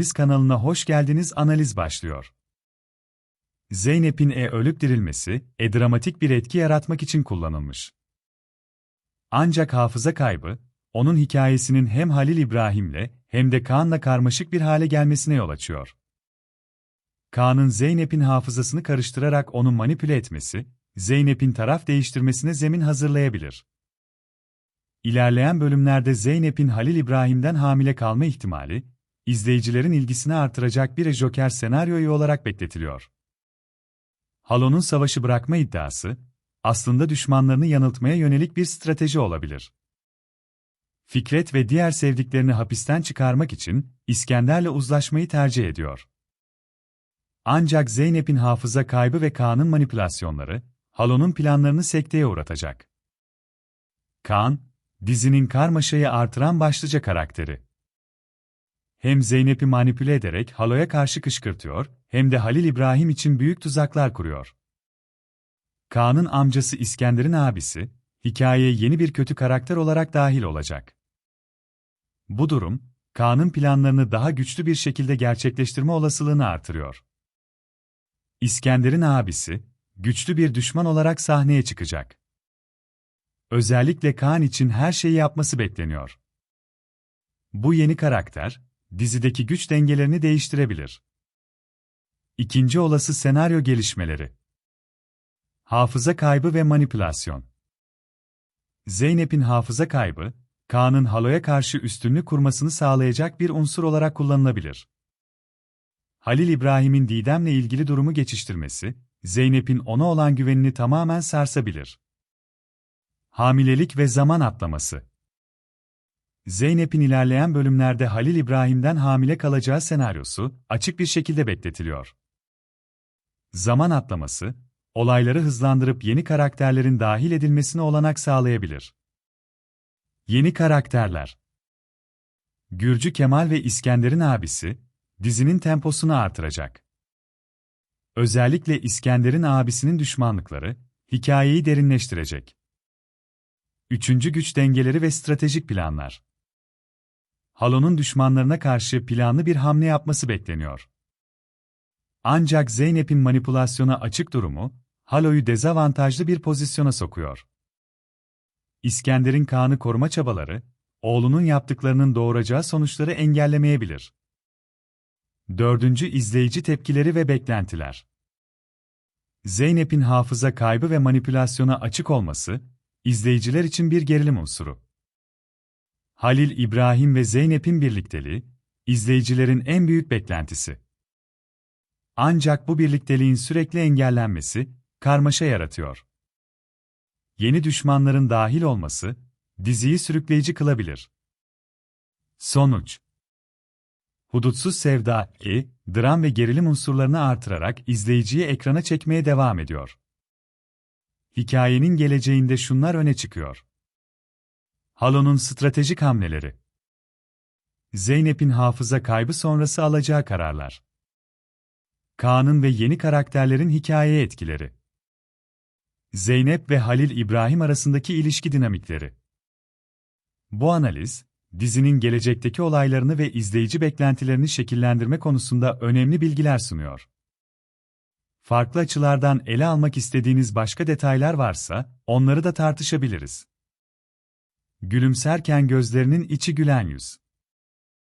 Analiz kanalına hoş geldiniz. Analiz başlıyor. Zeynep'in e ölüp dirilmesi, e dramatik bir etki yaratmak için kullanılmış. Ancak hafıza kaybı, onun hikayesinin hem Halil İbrahim'le hem de Kaan'la karmaşık bir hale gelmesine yol açıyor. Kaan'ın Zeynep'in hafızasını karıştırarak onu manipüle etmesi, Zeynep'in taraf değiştirmesine zemin hazırlayabilir. İlerleyen bölümlerde Zeynep'in Halil İbrahim'den hamile kalma ihtimali, izleyicilerin ilgisini artıracak bir Joker senaryoyu olarak bekletiliyor. Halo'nun savaşı bırakma iddiası, aslında düşmanlarını yanıltmaya yönelik bir strateji olabilir. Fikret ve diğer sevdiklerini hapisten çıkarmak için İskender'le uzlaşmayı tercih ediyor. Ancak Zeynep'in hafıza kaybı ve Kaan'ın manipülasyonları, Halo'nun planlarını sekteye uğratacak. Kaan, dizinin karmaşayı artıran başlıca karakteri. Hem Zeynep'i manipüle ederek Halo'ya karşı kışkırtıyor, hem de Halil İbrahim için büyük tuzaklar kuruyor. Kaan'ın amcası İskender'in abisi, hikayeye yeni bir kötü karakter olarak dahil olacak. Bu durum, Kaan'ın planlarını daha güçlü bir şekilde gerçekleştirme olasılığını artırıyor. İskender'in abisi, güçlü bir düşman olarak sahneye çıkacak. Özellikle Kaan için her şeyi yapması bekleniyor. Bu yeni karakter, dizideki güç dengelerini değiştirebilir. İkinci olası senaryo gelişmeleri. Hafıza kaybı ve manipülasyon. Zeynep'in hafıza kaybı, Kaan'ın Halo'ya karşı üstünlük kurmasını sağlayacak bir unsur olarak kullanılabilir. Halil İbrahim'in Didem'le ilgili durumu geçiştirmesi, Zeynep'in ona olan güvenini tamamen sarsabilir. Hamilelik ve zaman atlaması Zeynep'in ilerleyen bölümlerde Halil İbrahim'den hamile kalacağı senaryosu açık bir şekilde bekletiliyor. Zaman atlaması, olayları hızlandırıp yeni karakterlerin dahil edilmesine olanak sağlayabilir. Yeni karakterler Gürcü Kemal ve İskender'in abisi, dizinin temposunu artıracak. Özellikle İskender'in abisinin düşmanlıkları, hikayeyi derinleştirecek. Üçüncü güç dengeleri ve stratejik planlar. Halo'nun düşmanlarına karşı planlı bir hamle yapması bekleniyor. Ancak Zeynep'in manipülasyona açık durumu, Halo'yu dezavantajlı bir pozisyona sokuyor. İskender'in Kaan'ı koruma çabaları, oğlunun yaptıklarının doğuracağı sonuçları engellemeyebilir. Dördüncü izleyici tepkileri ve beklentiler. Zeynep'in hafıza kaybı ve manipülasyona açık olması, izleyiciler için bir gerilim unsuru. Halil İbrahim ve Zeynep'in birlikteliği, izleyicilerin en büyük beklentisi. Ancak bu birlikteliğin sürekli engellenmesi, karmaşa yaratıyor. Yeni düşmanların dahil olması, diziyi sürükleyici kılabilir. Sonuç Hudutsuz sevda, e, dram ve gerilim unsurlarını artırarak izleyiciyi ekrana çekmeye devam ediyor. Hikayenin geleceğinde şunlar öne çıkıyor. Halo'nun stratejik hamleleri. Zeynep'in hafıza kaybı sonrası alacağı kararlar. Kaan'ın ve yeni karakterlerin hikayeye etkileri. Zeynep ve Halil İbrahim arasındaki ilişki dinamikleri. Bu analiz, dizinin gelecekteki olaylarını ve izleyici beklentilerini şekillendirme konusunda önemli bilgiler sunuyor. Farklı açılardan ele almak istediğiniz başka detaylar varsa, onları da tartışabiliriz. Gülümserken gözlerinin içi gülen yüz.